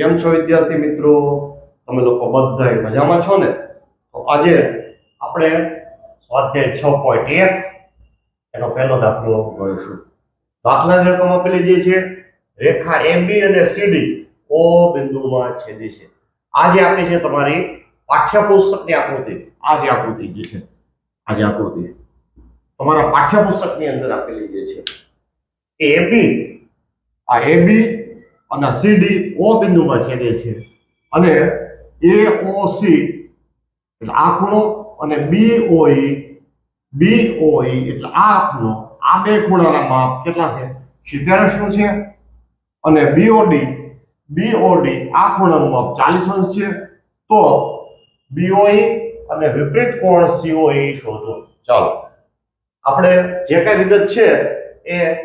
કેમ છો વિદ્યાર્થી મિત્રો? તમે લોકો બધા મજામાં છો ને? તો આજે આપણે સ્વાધ્યાય છ પોઈન્ટ એક એનો પહેલો દાખલો ગણીશું દાખલાની રકમ આપેલી જે છે, રેખા AB અને સીડી ઓ બિંદુમાં છેદે છે. આ જે આપણી છે તમારી પાઠ્યપુસ્તકની આકૃતિ. આ જે આકૃતિ જે છે આ જે આકૃતિ. તમારા પાઠ્યપુસ્તકની અંદર આપેલી જે છે એ AB આ AB અને સીડી ઓ બિંદુમાં છેદે છે. અને AOC એટલે આ ખૂણો અને BOE BOE એટલે આ ખૂણો આ બે ખૂણાના માપ કેટલા છે? 70 છે. અને બીઓડી બીઓડી આ ખૂણાનું માપ 40 અંશ છે. તો બીઓઈ અને વિપરીત કોણ COE શોધો. ચાલો. આપણે જે કઈ વિગત છે એ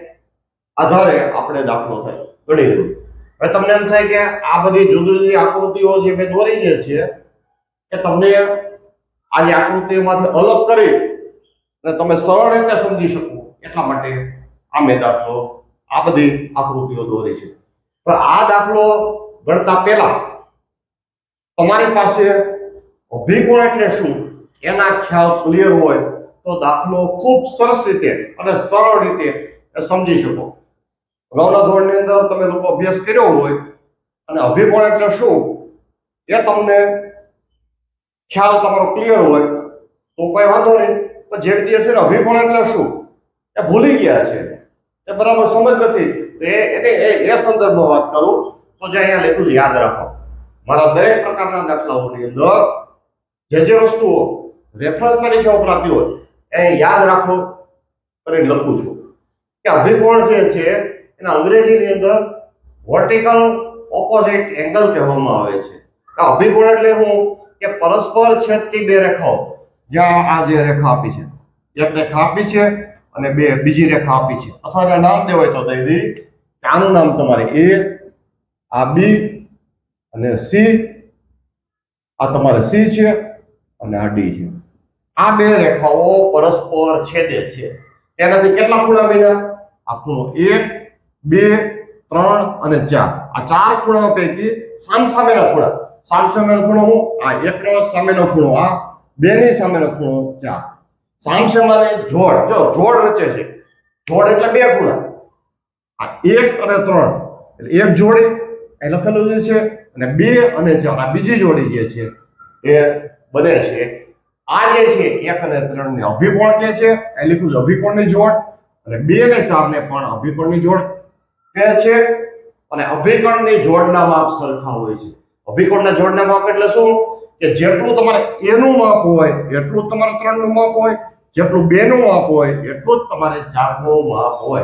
આધારે આપણે દાખલો થાય. ગણી લઈએ હવે તમને એમ થાય કે આ બધી જુદી જુદી આકૃતિઓ જે મેં દોરી જે છે, એ તમને આ આકૃતિઓમાંથી અલગ કરી અને તમે સરળ રીતે સમજી શકો એટલા માટે આ મેં દાખલો, આ બધી આકૃતિઓ દોરી છે. પણ આ દાખલો ગણતા પહેલા તમારી પાસે અભિગુણ એટલે શું? એના ખ્યાલ ક્લિયર હોય તો દાખલો ખૂબ સરસ રીતે અને સરળ રીતે સમજી શકો. અગાઉના ધોરણની અંદર તમે લોકો અભ્યાસ કર્યો હોય, અને અભિકોણ એટલે શું? એ તમને ખ્યાલ તમારો ક્લિયર હોય, તો કોઈ વાંધો નહીં. પણ જે વિદ્યાર્થીને અભિકોણ એટલે શું? એ ભૂલી ગયા છે. એ બરાબર સમજ નથી. એ એને એ- સંદર્ભમાં વાત કરું. તો જે અહીંયા લખ્યું યાદ રાખો. મારા દરેક પ્રકારના દાખલાઓની અંદર જે જે વસ્તુઓ રેફરન્સ તરીકે વપરાતી હોય, એ યાદ રાખો કરીને લખું છું. કે અભિકોણ જે છે એના અંગ્રેજીની અંદર વર્ટિકલ ઓપોઝિટ એંગલ કહેવામાં આવે છે. આ અભિકોણ એટલે હું કે પરસ્પર છેદતી બે રેખાઓ. જ્યાં આ જે રેખા આપી છે. એક રેખા આપી છે અને બે બીજી રેખા આપી છે. અથવા નામ દેવાય તો દઈ દી. આનું નામ તમારે એ, આ બી અને સી. આ તમારે સી છે અને આ ડી છે. આ બે રેખાઓ પરસ્પર છેદે છે. તેનાથી કેટલા ખૂણા બન્યા? આ ખૂણો એક બે, ત્રણ અને ચાર. આ ચાર ખૂણાઓ પૈકી સામસામેના ખૂણા. સામસામેનો ખૂણો હું, આ એકનો સામેનો ખૂણો, આ બેની સામેનો ખૂણો ચાર. સામસામાને જોડ, જો જોડ રચે છે. જોડ એટલે બે ખૂણા. આ એક અને ત્રણ. એટલે એક જોડી એ લખેલું જે છે, અને બે અને ચાર, આ બીજી જોડી જે છે, એ બને છે. આ જે છે, એક અને ત્રણ ને અભિકોણ કહે છે એ લીધું અભિકોણની જોડ, અને બે ને ચાર ને પણ અભિકોણની જોડ. કહે છે, અને અભિકોણની જોડના માપ સરખા હોય છે. અભિકોણના જોડના માપ એટલે શું? કે જેટલું તમારે એનું માપ હોય, એટલું તમારે ત્રણનું માપ હોય, જેટલું બે નું માપ હોય, એટલું જ તમારે ચારનું માપ હોય.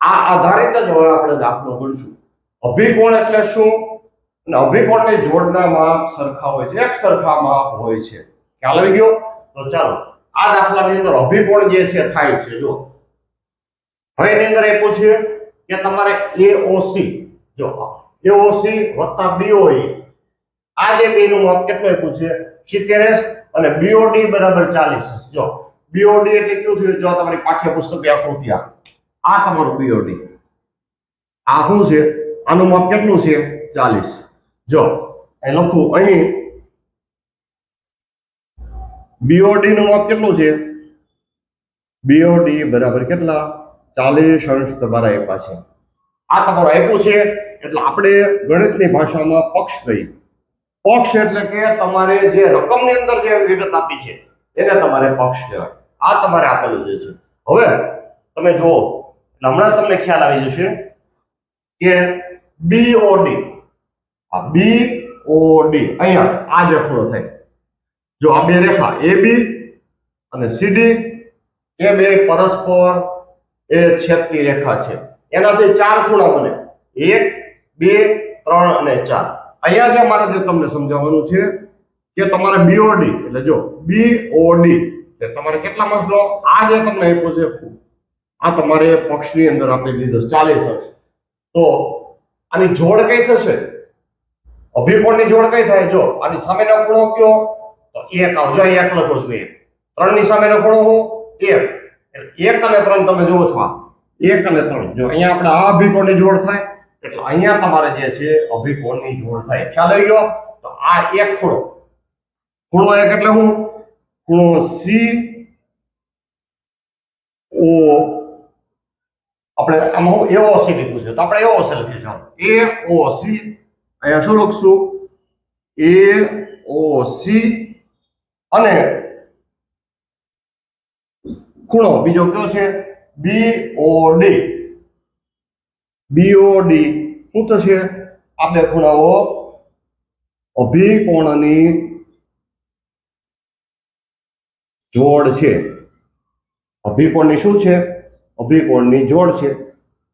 આ આધારિત જ હવે આપણે દાખલો ગણશું. અભિકોણ એટલે શું? અને અભિકોણની જોડના માપ સરખા હોય છે, એક સરખા માપ હોય છે. ખ્યાલ આવી ગયો? તો ચાલો, આ દાખલાની અંદર અભિકોણ જે છે, થાય છે, જો. હવે એની અંદર એ પૂછ્યું કે તમારે AOC જો AOC વત્તા BOE આ જે નું માપ કેટલું આપ્યું છે? 70 અને BOD બરાબર 40 જો BOD એટલે કેટલું થયું? જો, તમારી પાઠ્યપુસ્તક આકૃતિ આ. આ તમારું BOD આ શું છે? આનું માપ કેટલું છે? 40 જો, એ લખું અહીં. BOD નું માપ કેટલું છે? BOD બરાબર કેટલા? 40 અંશ તમારા આપ્યા છે આ તમારો આપ્યું છે, એટલે આપણે ગણિતની ભાષામાં પક્ષ કહીએ. પક્ષ એટલે કે તમારે જે રકમની અંદર જે વિગત આપી છે, એને તમારે પક્ષ કહેવાય. આ તમારે આપેલું જે છે. હવે તમે જુઓ હમણાં તમને ખ્યાલ આવી જશે કે BOD આ BOD અહીંયા આ જે ખૂણો થાય. જો આ બે રેખા AB અને સીડી એ બે પરસ્પર એ છેદની રેખા છે. એનાથી ચાર ખૂણા બને. એક, બે, ત્રણ અને ચાર. અહીંયા જે મારે જે તમને સમજાવવાનું છે કે તમારે બીઓડી એટલે જો બીઓડી એટલે તમારે કેટલા માર્ક્સનો? આ જે તમને આપ્યું છે, આ તમારે પક્ષની અંદર આપી દીધો, ચાલીસ અંશ તો આની જોડ કઈ થશે? અભિકોણની જોડ કઈ થાય? જો, આની સામેનો ખૂણો કયો? તો એક આવજો એક લખો છું, એક. ત્રણની સામેનો ખૂણો હું, એક. એક અને ત્રણ તમે જુઓ છો એક અને ત્રણ. જો અહીંયા આપણે આ અભિકોણની જોડ થાય, એટલે અહીંયા તમારે જે છે અભિકોણની જોડ થાય. ખ્યાલ આવી ગયો? તો આ એક ખૂણો. ખૂણો એક એટલે હું ખૂણો સી ઓ આપણે આમાં એવો સી લીધું છે. તો આપણે એવો સી લખીશું. એ ઓ સી અહીંયા શું લખશું? એ ઓ સી અને ખૂણો, બીજો કયો છે? બી ઓ ડી બી ઓ ડી શું થશે? આ બે ખૂણાઓ અભિકોણની જોડ છે. અભિકોણની શું છે? અભિકોણની જોડ છે.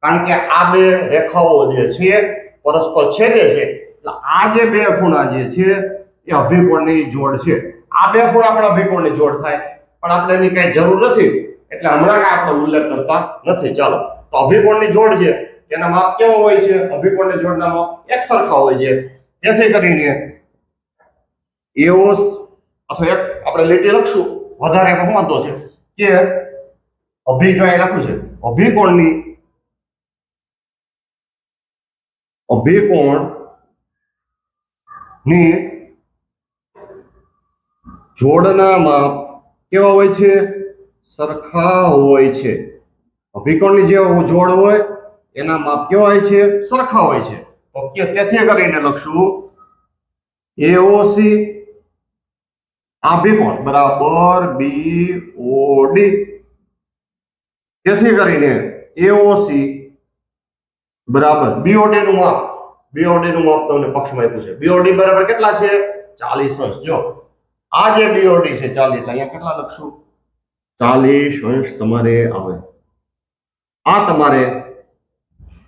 કારણ કે આ બે રેખાઓ જે છે, પરસ્પર છેદે છે. એટલે આ જે બે ખૂણા જે છે, એ અભિકોણની જોડ છે. આ બે ખૂણા પણ અભિકોણની જોડ થાય. પણ આપણે એની કઈ જરૂર નથી. એટલે હમણાં કાંઈ આપણે ઉલ્લેખ કરતા નથી. ચાલો. તો અભિકોણની જોડ છે. એના માપ કેવો હોય છે? અભિકોણની જોડના માપ એક સરખા હોય છે. તેથી કરીને એવો અથવા એક આપણે લીટી લખશું. વધારે એમાં વાંધો છે કે અભિ જો અહીં લખ્યું છે. અભિકોણની અભિકોણની જોડના માપ કેવા હોય છે? સરખા હોય છે. અભિકોણની જે જોડ હોય, એના માપ કેવા હોય છે? સરખા હોય છે. ઓકે, તેથી કરીને લખશું. એઓસી અભિકોણ, બરાબર બી ઓ ડી તેથી કરીને એઓસી બરાબર બીઓડી નું માપ. બીઓડી નું માપ તમને પક્ષમાં આપ્યું છે. બીઓડી બરાબર કેટલા છે? ચાલીસ અંશ જો આ જે બીઓડી છે. ચાલીસ અહીંયા કેટલા લખશું? ચાલીસ અંશ તમારે આવે. આ તમારે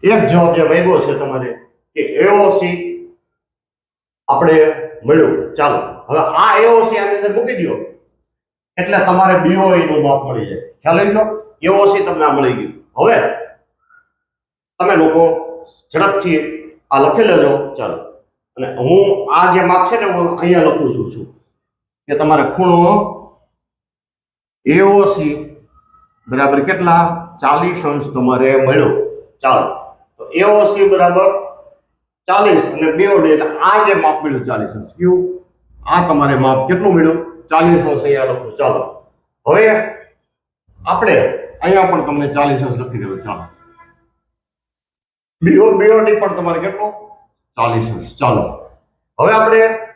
એક જવાબ જે માંગ્યો છે તમારે કે એઓસી આપણે મળ્યું. ચાલો, હવે આ એઓસી આની અંદર મૂકી દો એટલે તમારે બીઓઈ નું માપ મળી જાય. ખ્યાલ આવી ગયો? એઓસી તમને આ મળી ગયું. હવે તમે લોકો ઝડપથી આ લખી લેજો. ચાલો. અને હું આ જે માપ છે ને, હું અહીંયા લખું છું છું કે તમારે ખૂણો એઓસી બરાબર કેટલા? ચાલીસ અંશ તમારે મળ્યો. ચાલો. તો એઓસી બરાબર ચાલીસ અને બેઓડી એટલે આ જે માપ મળ્યું ચાલીસ અંશ. કયું? આ તમારે માપ કેટલું મળ્યું? ચાલીસ અંશ અહીંયા લખું. ચાલો. હવે આપણે અહીંયા પણ તમને ચાલીસ અંશ લખી દેવું ચાલો. બીઓ બીઓડી પણ તમારે કેટલું? ચાલીસ અંશ. ચાલો. હવે આપણે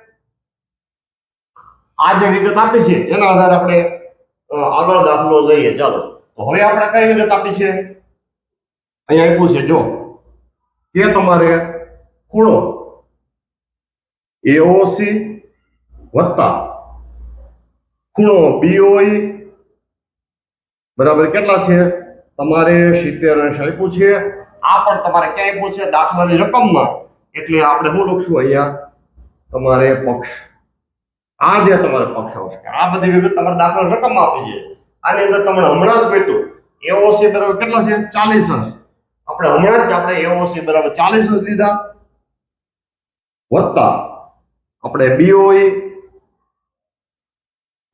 આ જે વિગત આપી છે, એના આધારે આપણે આગળ દાખલો લઈએ. ચાલો. તો હવે આપણે કઈ વિગત આપી છે? અહીંયા આપ્યું છે, જો. કે તમારે ખૂણો એઓસી વત્તા ખૂણો બીઓઈ બરાબર કેટલા છે? તમારે સિત્તેર અંશ આપ્યું છે. આ પણ તમારે ક્યાં આપ્યું છે? દાખલાની રકમમાં. એટલે આપણે શું લખશું અહીંયા? તમારે પક્ષ આ જે તમારે પક્ષ આવશે આ બધી વિગત તમારે દાખલા રકમ આપી છે. આની અંદર તમને હમણાં જ કીધું એઓસી બરાબર કેટલા છે? ચાલીસ અંશ. આપણે હમણાં જ આપણે એઓસી બરાબર ચાલીસ અંશ લીધા. વત્તા આપણે બીઓઈ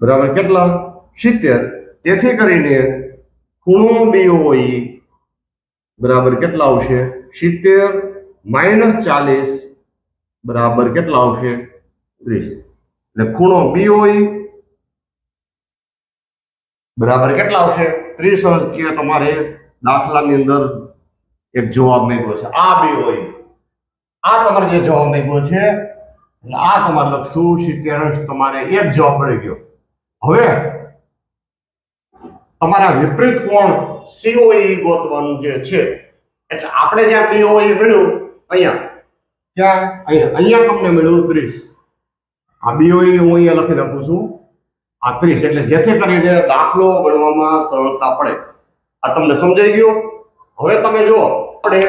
બરાબર કેટલા? સિત્તેર. તેથી કરીને ખૂણો બીઓઈ બરાબર કેટલા આવશે? સિત્તેર માઇનસ ચાલીસ બરાબર કેટલા આવશે? ત્રીસ. એટલે ખૂણો બીઓઈ બરાબર કેટલા આવશે? ત્રીસ અંશ ત્યાં તમારે દાખલાની અંદર એક જવાબ માંગ્યો છે. આ બીઓઈ આ તમારે જે જવાબ માંગ્યો છે એટલે આ તમારે લખશું સિત્તેર અંશ, તમારે એક જવાબ મળી ગયો. હવે, તમારા વિપરીત કોણ? સીઓઈ ગોતવાનું જે છે. એટલે આપણે જ્યાં બીઓઈ મળ્યું, અહીંયા. ત્યાં અહીંયા. અહીંયા તમને મળ્યું ત્રીસ. આ બે હું અહીંયા લખી નાખું છું. આ ત્રીસ એટલે જેથી કરીને દાખલો ગણવામાં સરળતા પડે. આ તમને સમજાઈ ગયું? હવે તમે જુઓ. આપણે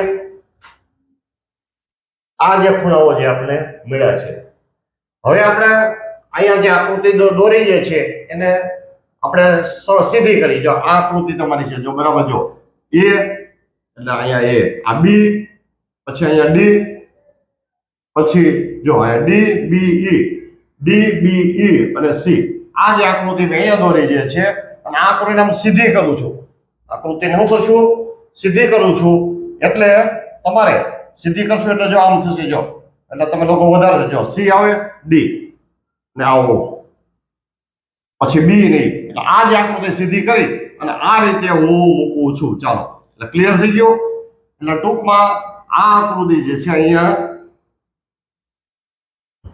આ જે ખૂણાઓ જે આપણે મળ્યા છે. હવે આપણે અહીંયા જે આકૃતિ દોરી જે છે, એને આપણે સરળ સીધી કરી. જો આ આકૃતિ તમારી છે, જો બરાબર જો. એ, એટલે અહીંયા એ. આ બી, પછી અહીંયા ડી, પછી જો અહીંયા ડી, બી, ઈ. ડી બી ઈ અને સી. આ જે આકૃતિ મેં અહીંયા દોરી જે છે. અને આ આકૃતિને હું સીધી કરું છું. આકૃતિને હું કરશું? સીધી કરું છું. એટલે તમારે સીધી કરશો એટલે જો આમ થશે, જો. એટલે તમે લોકો વધારે જો. સી આવે, ડી. ને આવો. પછી બી નહીં. એટલે આ જે આકૃતિ સીધી કરી અને આ રીતે હું મૂકું છું. ચાલો. એટલે ક્લિયર થઈ ગયું? એટલે ટૂંકમાં આ આકૃતિ જે છે અહીંયા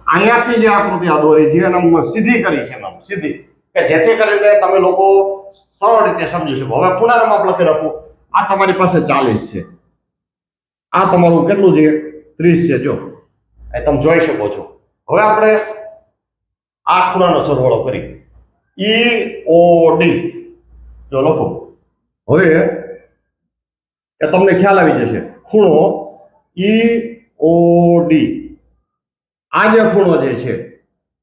અહીંયાથી જે આકૃતિ આ દોરી છે એને સીધી કરી છે એમ, સીધી. કે જેથી કરીને તમે લોકો સરળ રીતે સમજી શકો. હવે ખૂણાનું માપ લખી રાખું. આ તમારી પાસે ચાલીસ છે. આ તમારું કેટલું છે? ત્રીસ છે. જો, એ તમે જોઈ શકો છો. હવે આપણે આ ખૂણાનો સરવાળો કરી. ઈ ઓ ડી જો લખો. હવે એ તમને ખ્યાલ આવી જશે. ખૂણો ઈ ઓ ડી આ જે ખૂણો જે છે,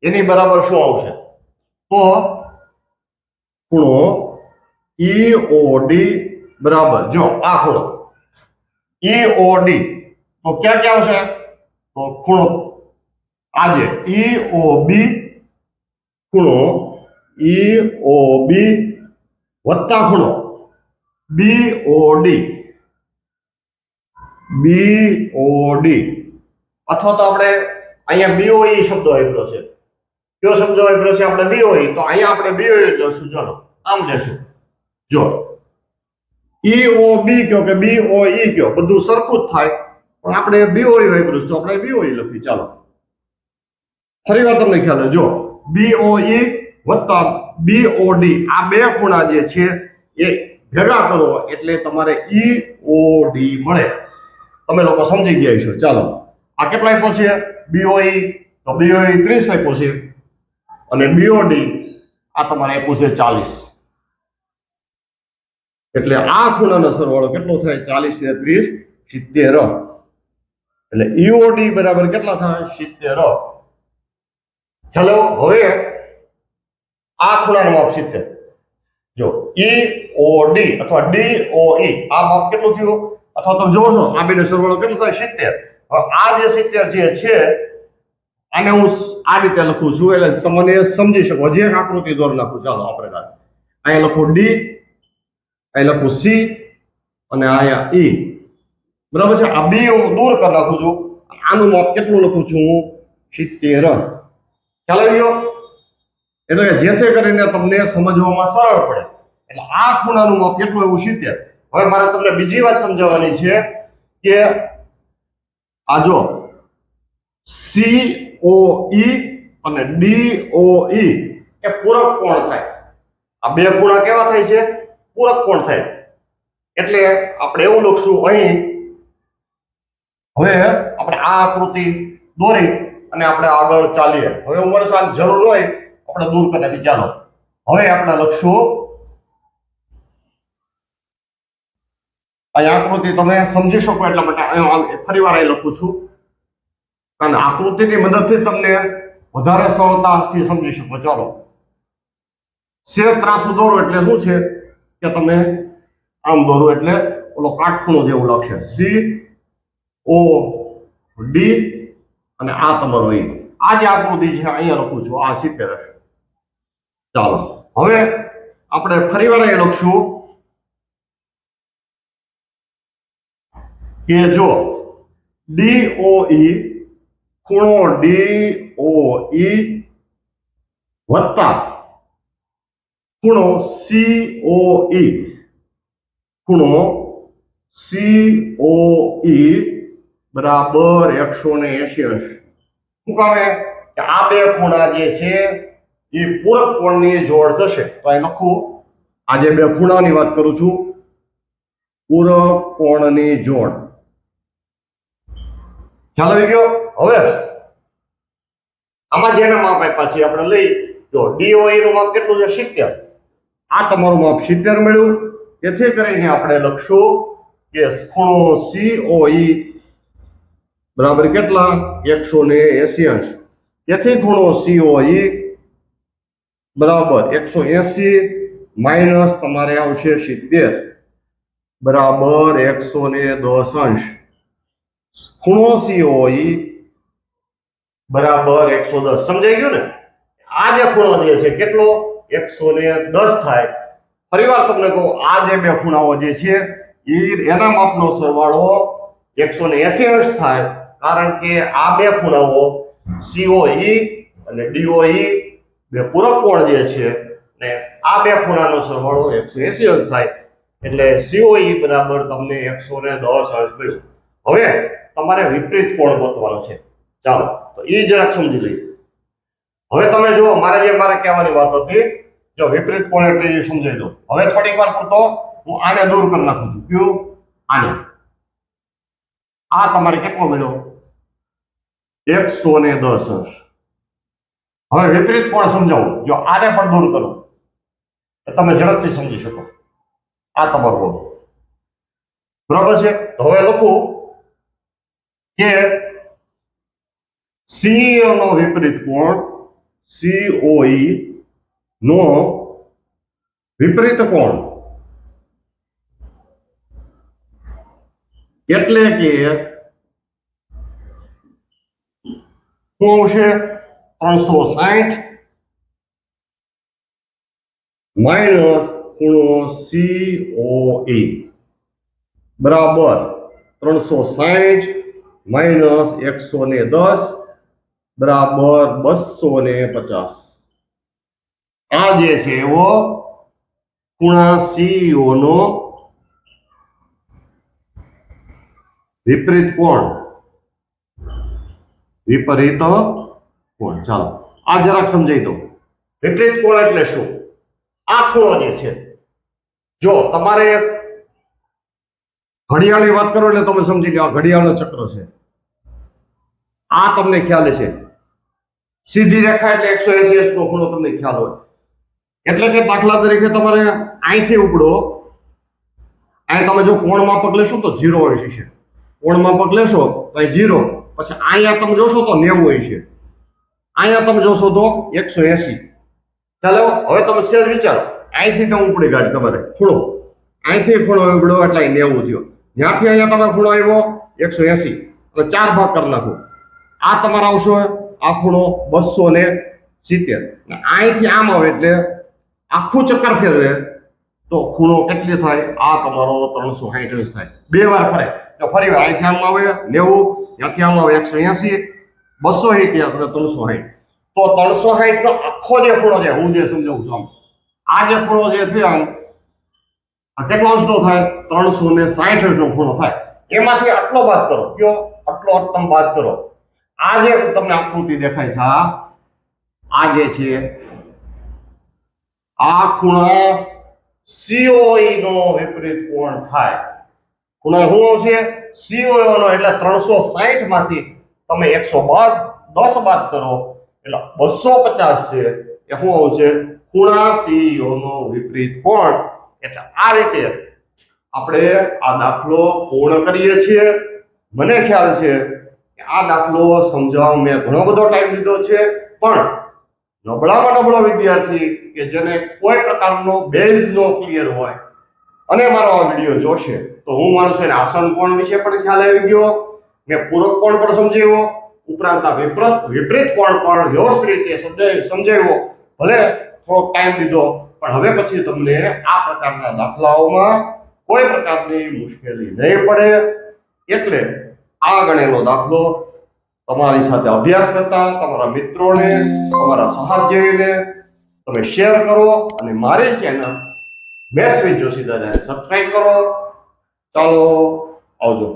એની બરાબર શું આવશે? તો ખૂણો ઈ ઓ બરાબર. જો, આ ખૂણો. ઈ ઓ તો ક્યાં ક્યાં આવશે? તો ખૂણો આજે ઈ ઓ બી ખૂણો ઈ ઓ બી વત્તા ખૂણો. બી ઓ બી ઓ અથવા તો આપણે અહીંયા બીઓઈ શબ્દ આપ્યો છે. કયો શબ્દ વાપર્યો છે? આપણે બીઓઈ તો અહીંયા આપણે બીઓઈ લઈશું. ચલો, આમ લેશું જો ઈ ઓ બી કયો કે બી ઓ ઈ કયો? બધું સરખું જ થાય. પણ આપણે બીઓઈ વાપર્યું તો આપણે બીઓઈ લખી ચાલો. ફરી વાર તમને ખ્યાલ જો બી ઓ ઈ વત્તા બી ઓ ડી આ બે ખૂણા જે છે, એ ભેગા કરો એટલે તમારે ઈ ઓ ડી મળે. તમે લોકો સમજી ગયા છો ચાલો. આ કેટલા આપ્યો છે? બીઓઈ તો બીઓઈ ત્રીસ આપ્યો છે. અને બીઓડી આ તમારે આપ્યું છે ચાલીસ. એટલે આ ખૂણાનો સરવાળો કેટલો થાય? ચાલીસ ને ત્રીસ, સિત્તેર. એટલે ઈઓડી બરાબર કેટલા થાય? સિત્તેર. હેલો હવે આ ખૂણાનો માપ સિત્તેર. જો ઈ ઓ ડી અથવા ડી ઓ ઈ આ માપ કેટલું થયું? અથવા તમે જોશો આ બેનો સરવાળો કેટલો થાય? સિત્તેર. આ જે સિત્તેર જે છે, આને હું આ રીતે લખું છું, એટલે તમને સમજી શકો. જે આકૃતિ દોર નાખું. ચાલો, આપણે અહીંયા લખું ડી અહીં લખું સી અને અહીંયા ઈ બરાબર છે? આ બી હું દૂર કરી નાખું છું. આનું માપ કેટલું લખું છું હું? સિત્તેર. ખ્યાલ આવી ગયો? એટલે જેથી કરીને તમને સમજવામાં સરળ પડે. એટલે આ ખૂણાનું માપ કેટલું? એવું સિત્તેર. હવે મારે તમને બીજી વાત સમજાવવાની છે કે આ જો. સી ઓ ઈ અને ડી ઓ ઈ એ પૂરક કોણ થાય? આ બે ખૂણા કેવા થાય છે? પૂરક કોણ થાય? એટલે આપણે એવું લખશું અહીં. હવે આપણે આ આકૃતિ દોરી અને આપણે આગળ ચાલીએ. હવે આ જરૂર હોય, આપણે દૂર કરી નાખી ચાલો. હવે આપણે લખશું અહીં આકૃતિ તમે સમજી શકો એટલા માટે ફરી વાર અહીં લખું છું. અને આકૃતિની મદદથી તમને વધારે સરળતાથી સમજી શકો. ચાલો. શેર ત્રાસુ દોરો એટલે શું છે? કે તમે આમ દોરો એટલે ઓલો કાટખૂણો જેવું લખશે. સી ઓ ડી અને આ તમારો ઈ આ જે આકૃતિ છે, અહીંયા લખું છું. આ સિત્તેર ચાલો. હવે આપણે ફરીવાર અહીંયા લખશું. કે જો ડીઓઈ ખૂણો ડી વત્તા ખૂણો સી ઈ ખૂણો સી ઈ બરાબર એકસો ને એસી અંશ શું કામે? કે આ બે ખૂણા જે છે, એ પૂરક કોણની જોડ થશે. તો અહીં લખું આ જે બે ખૂણાની વાત કરું છું. પૂરક કોણની જોડ. ખ્યાલ આવી ગયો? હવે આમાં જેના માપ આપ્યા છે આપણે લઈ. જો ડીઓઈ નું માપ કેટલું છે? સિત્તેર. આ તમારું માપ સિત્તેર મળ્યું. તેથી કરીને આપણે લખશું કે ખૂણો સીઓઈ બરાબર કેટલા? એકસો ને એસી અંશ તેથી ખૂણો સીઓઈ બરાબર એકસો એસી માઇનસ તમારે આવશે સિત્તેર. બરાબર એકસો ને દસ અંશ. ખૂણો હોય બરાબર એકસો દસ. સમજાઈ ગયું ને? આ જે ખૂણો જે છે, કેટલો? એકસો ને દસ થાય. ફરીવાર તમને કહું, આ જે બે ખૂણાઓ જે છે એ એના માપનો સરવાળો એકસો ને એસી અંશ થાય, કારણ કે આ બે ખૂણાઓ સીઓઈ અને ડીઓઈ બે પૂરક કોણ જે છે, ને આ બે ખૂણાનો સરવાળો એકસો એસી અંશ થાય. એટલે સીઓઈ બરાબર તમને એકસો ને દસ અંશ મળ્યું. હવે તમારે વિપરીત કોણ ગોતવાનો છે? ચાલો, તો એ જરાક સમજી લઈએ. હવે તમે જુઓ, મારે જે મારે કહેવાની વાત હતી, જો વિપરીત કોણ એટલે એ સમજાઈ દો. હવે થોડીક વાર પૂરતો હું આને દૂર કરી નાખું છું. કયું? આને. આ તમારે કેટલો મળ્યો એકસો ને દસ અંશ. હવે વિપરીત કોણ સમજાવું? જો આને પણ દૂર કરો. તમે ઝડપથી સમજી શકો. આ તમારું બરાબર છે? તો હવે લખું. કે સી નો વિપરીત કોણ? સીઓઈ નો વિપરીત કોણ? એટલે કે શું આવશે? ત્રણસો સાઠ માઇનસ ખૂણો સીઓઈ બરાબર. ત્રણસો સાઠ માઇનસ એકસો ને દસ બરાબર બસો ને પચાસ. આ જે છે એવો ખૂણા વિપરીત કોણ? વિપરીત કોણ? ચાલો, આ જરાક સમજાઈ દો. વિપરીત કોણ એટલે શું? આ ખૂણો જે છે, જો તમારે ઘડિયાળની વાત કરો એટલે તમે સમજી લો આ ઘડિયાળનો ચક્ર છે. આ તમને ખ્યાલ છે. સીધી રેખા એટલે એકસો એસી એસનો ખૂણો તમને ખ્યાલ હોય. એટલે કે દાખલા તરીકે તમારે અહીંથી ઉપડો. અહીં તમે જો કોણમાં પગ લેશો તો જીરો હોય છે કોણમાં પગ લેશો તો અહીં જીરો પછી અહીંયા તમે જોશો તો નેવું હોય છે અહીંયા તમે જોશો તો એકસો એસી. ચાલો, હવે તમે સેજ વિચારો. અહીંથી તમે ઉપડી ગાડી તમારે. ખૂણો અહીંથી ખૂણો ઉપડ્યો એટલે નેવું થયો. ત્યાંથી અહીંયા તમે ખૂણો આવ્યો, એકસો એસી. એટલે ચાર ભાગ કરી નાખો. આ તમારા આવશો આ ખૂણો બસો ને સિત્તેર. અહીંથી આમ આવે એટલે આખું ચક્કર ફેરવે, તો ખૂણો કેટલી થાય? આ તમારો ત્રણસો સાઈઠ થાય. બે વાર ફરે. તો ફરી વાર અહીંથી આમ આવે, નેવું, ત્યાંથી આમ આવે એકસો એસી, બસો સિત્તેર અને ત્રણસો સાઠ તો ત્રણસો સાઠ નો આખો જે ખૂણો છે, હું જે સમજાવું છું આમ. આ જે ખૂણો જે છે આમ આ કેટલો અંશનો થાય? ત્રણસો ને સાઠ અંશનો ખૂણો થાય. એમાંથી આટલો બાદ કરો. કયો? આટલો તમે બાદ કરો. આ જે તમને આકૃતિ દેખાય છે, આ. જે છે, આ ખૂણો સીઓઈ નો વિપરીત કોણ થાય? ખૂણો શું આવશે? સીઓઈ નો, એટલે ત્રણસો સાઠમાંથી તમે એકસો બાદ, દસ બાદ કરો. એટલે બસો પચાસ છે. એ શું આવશે? ખૂણા સીઓ નો વિપરીત કોણ? એટલે આ રીતે આપણે આ દાખલો પૂર્ણ કરીએ છીએ. મને ખ્યાલ છે કે આ દાખલો સમજાવવા મેં ઘણો બધો ટાઈમ લીધો છે, પણ નબળામાં નબળો વિદ્યાર્થી કે જેને કોઈ પ્રકારનો બેઝ નો ક્લિયર હોય, અને મારો આ વીડિયો જોશે, તો હું માનું છું આસન કોણ વિશે પણ ખ્યાલ આવી ગયો, મેં પૂરક કોણ પણ સમજાવ્યો, ઉપરાંત આ વિપરીત વિપરીત કોણ પણ વ્યવસ્થિત રીતે સમજાવ્યો, ભલે થોડોક ટાઈમ લીધો પણ હવે પછી તમને આ પ્રકારના દાખલાઓમાં કોઈ પ્રકારની મુશ્કેલી નહીં પડે. એટલે આ ગણેલો દાખલો તમારી સાથે અભ્યાસ કરતા તમારા મિત્રોને, તમારા સહાધ્યાયીને તમે શેર કરો અને મારી ચેનલ મેસવી જોશી દાદાને સબસ્ક્રાઈબ કરો. ચાલો આવજો.